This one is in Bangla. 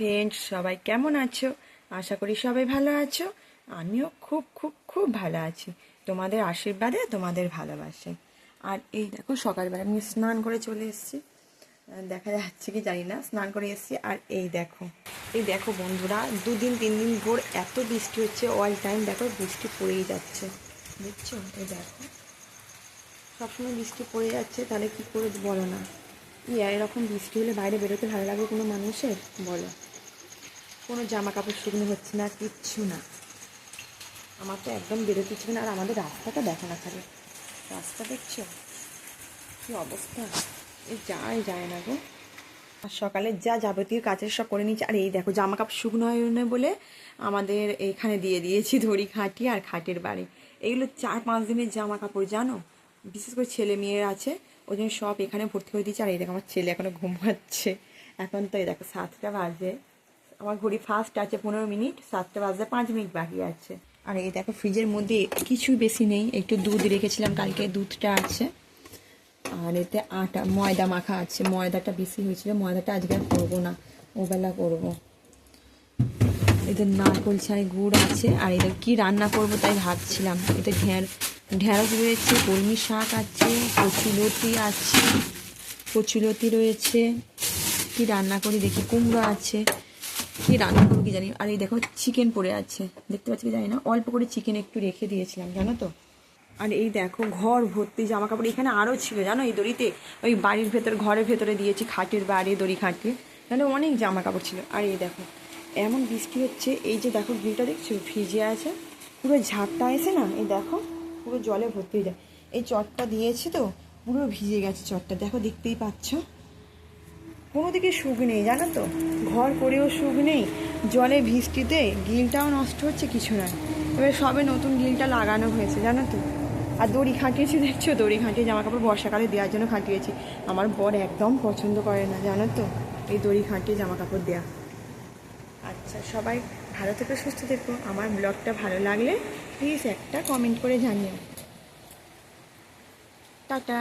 ফ্রেন্ডস সবাই কেমন আছো? আশা করি সবাই ভালো আছো। আমিও খুব খুব খুব ভালো আছি। তোমাদের আশীর্বাদে, তোমাদের ভালোবাসে আর এই দেখো, সকালবেলা আমি স্নান করে চলে এসেছি। দেখা যাচ্ছে কি জানি না, স্নান করে এসেছি। আর এই দেখো এই দেখো বন্ধুরা, দুদিন, তিন দিন ভোর এত বৃষ্টি হচ্ছে অল টাইম দেখো বৃষ্টি পড়েই যাচ্ছে। বুঝছ? এই দেখো, সবসময় বৃষ্টি পড়ে যাচ্ছে, তাহলে কি করে বলো না? ইয়া, এরকম বৃষ্টি হলে বাইরে বেরোতে ভালো লাগবে কোনো মানুষের? বলো। কোনো জামা কাপড় শুকনো হচ্ছে না, কিচ্ছু না। আমার তো একদম বেরোতে ইচ্ছে না, আর আমাদের রাস্তাটা দেখা না থাকে রাস্তা দেখছ? কী অবস্থা? এই যায় যায় না গো। আর সকালে যা যাবতীয় কাজের সব করে নিচ্ছি আর এই দেখো জামা কাপড় শুকনো হয় না বলে আমাদের এখানে দিয়ে দিয়েছি ধরি খাটি আর খাটের বাড়ি। এগুলো চার পাঁচ দিনের জামা কাপড় জানো? বিশেষ করে ছেলে মেয়ের আছে, ওই জন্য সব এখানে ভর্তি করে দিয়েছে। আর এই দেখো, আমার ছেলে এখনও ঘুমাচ্ছে। এখন তো এই দেখো সাতটা বাজে। আমার ঘড়ি ফার্স্ট আছে পনেরো মিনিট, সাতটা বাজতে পাঁচ মিনিট বাকি আছে। আর এই দেখো ফ্রিজের মধ্যে কিছু বেশি নেই, একটু দুধ রেখেছিলাম, কালকে দুধটা আছে। আর এতে আটা, ময়দা মাখা আছে, ময়দাটা বেশি হয়েছিল, ময়দাটা আজকে আর করব না, ওবেলা করব। এদের নারকোল ছাই গুড় আছে, আর এদের কি রান্না করব তাই ভাবছিলাম। এতে ঢেঁড় ঢেঁড়স রয়েছে, কলমি শাক আছে কচুলতি আছে কচুলতি রয়েছে। কি রান্না করি দেখি, কুমড়ো আছে। কি রান্না করব কি জানি? আর এই দেখো চিকেন পড়ে আছে। দেখতে পাচ্ছি কি জানি না? অল্প করে চিকেন একটু রেখে দিয়েছিলাম, জানো তো? আর এই দেখো ঘর ভর্তি জামা কাপড় এখানে আরও ছিল, জানো এই দড়িতে? ওই বাড়ির ভেতর, ঘরের ভেতরে দিয়েছি খাটের বাড়ি, দড়ি খাটিয়ে তাহলে অনেক জামা কাপড় ছিল। আর এই দেখো, এমন বৃষ্টি হচ্ছে, এই যে দেখো গ্রিলটা দেখছ? ভিজে আছে, পুরো ঝাপটা এসে না? এই দেখো, পুরো জলে ভর্তি হয়ে যায়। এই চটটা দিয়েছি তো, পুরো ভিজে গেছে চটটা। দেখো, দেখতেই পাচ্ছ? কোনো দিকে সুখ নেই, জানো তো? ঘর করেও সুখ নেই, জলে ভিষ্টিতে গিলটাও নষ্ট হচ্ছে, কিছু নয়। এবার সবে নতুন গিলটা লাগানো হয়েছে, জানো তো? আর দড়ি খাটিয়েছি, দেখছ? দড়ি খাটিয়ে জামা কাপড় বর্ষাকালে দেওয়ার জন্য খাটিয়েছি। আমার বর একদম পছন্দ করে না, জানো তো? এই দড়ি খাটিয়ে জামা কাপড় দেওয়া আচ্ছা সবাই ভালো থেকে, সুস্থ থেকো। আমার ব্লগটা ভালো লাগলে প্লিজ একটা কমেন্ট করে জানিও। টাটা।